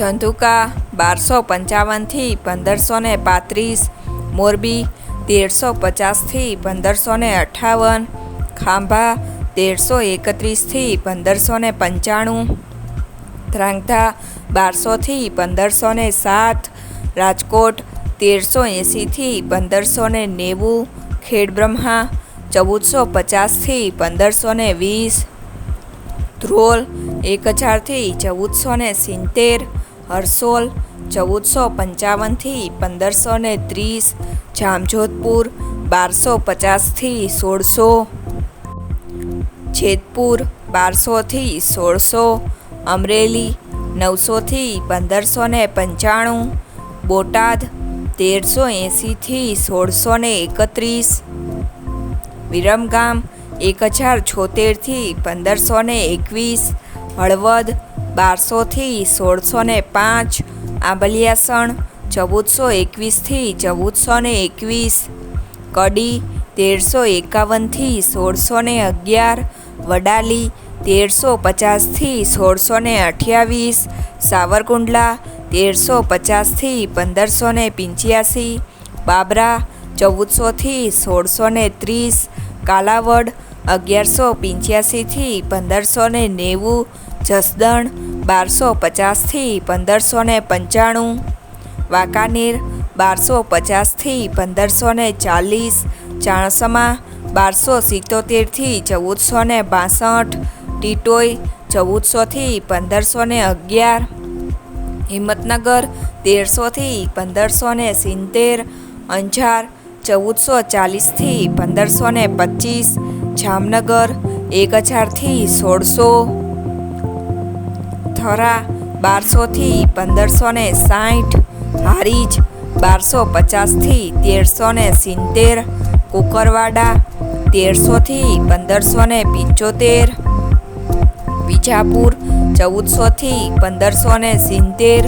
ધંધુકા બારસો પંચાવનથી પંદરસો ને પાંત્રીસ, મોરબી તેરસો પચાસથી પંદરસો ને અઠ્ઠાવન ખાંભા તેરસો એકત્રીસથી પંદરસો ને પંચાણું ધ્રાંગધા બારસોથી પંદરસો ને સાત, રાજકોટ તેરસો એંસીથી પંદરસો ને નેવું, ખેડબ્રહ્મા ચૌદસો પચાસથી પંદરસો ને વીસ, ધ્રોલ એક હજારથી ચૌદસો ને સિત્તેર હરસોલ, ચૌદસો પંચાવનથી પંદરસો ને ત્રીસ, જામજોધપુર, બારસો પચાસથી સોળસો જેતપુર બારસોથી સોળસો, અમરેલી, નવસોથી પંદરસો ને પંચાણું, બોટાદ, તેરસો એંસીથી સોળસો ને એકત્રીસ, વિરમગામ, એક હજાર છોતેરથી પંદરસો ને એકવીસ, હળવદ બારસોથી સોળસો ને પાંચ, આંબલિયાસણ ચૌદસો એકવીસથી ચૌદસો ને એકવીસ, કડી તેરસો એકાવનથી સોળસો ને અગિયાર, વડાલી તેરસો પચાસથી સોળસો ને અઠ્યાવીસ, સાવરકુંડલા તેરસો પચાસથી પંદરસો ને પંચ્યાસી, બાબરા ચૌદસોથી સોળસો ને ત્રીસ, કાલાવડ અગિયારસો પંચ્યાસીથી પંદરસો ને નેવું જસદણ, બારસો પચાસથી પંદરસો ને પંચાણું. વાંકાનેર, બારસો પચાસથી પંદરસો ને ચાલીસ. ચાણસમા, બારસો સિત્તોતેરથી ચૌદસો ને બાસઠ. ટીટોઈ ચૌદસોથી પંદરસો ને અગિયાર. હિંમતનગર તેરસોથી પંદરસો ને સિત્તેર. અંજાર, ચૌદસો ચાલીસથી પંદરસો ને પચીસ. જામનગર, એક હજારથી સોળસો. થરા બારસોથી પંદરસો ને સાઠ હારીજ બારસો પચાસથી તેરસો ને સિત્તેર, કુકરવાડા તેરસોથી પંદરસો ને પંચોતેર, વિજાપુર ચૌદસોથી પંદરસો ને સિત્તેર,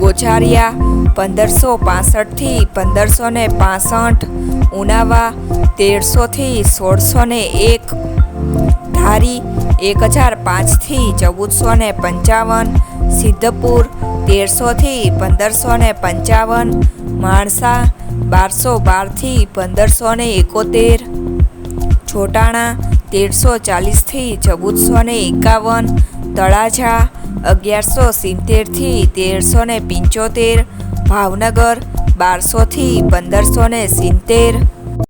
ગોઝારિયા પંદરસો પાસઠથી પંદરસો ને પાસઠ, ઉનાવા તેરસોથી સોળસો ને એક, ધારી એક હજાર પાંચથી ચૌદસો ને પંચાવન, સિદ્ધપુર તેરસોથી પંદરસો ને પંચાવન, માણસા બારસો બારથી પંદરસો ને એકોતેર, છોટાણા તેરસો ચાલીસથી ચૌદસો ને એકાવન, તળાજા અગિયારસો સિત્તેરથી તેરસો ને પંચોતેર, ભાવનગર બારસોથી પંદરસો ને સિત્તેર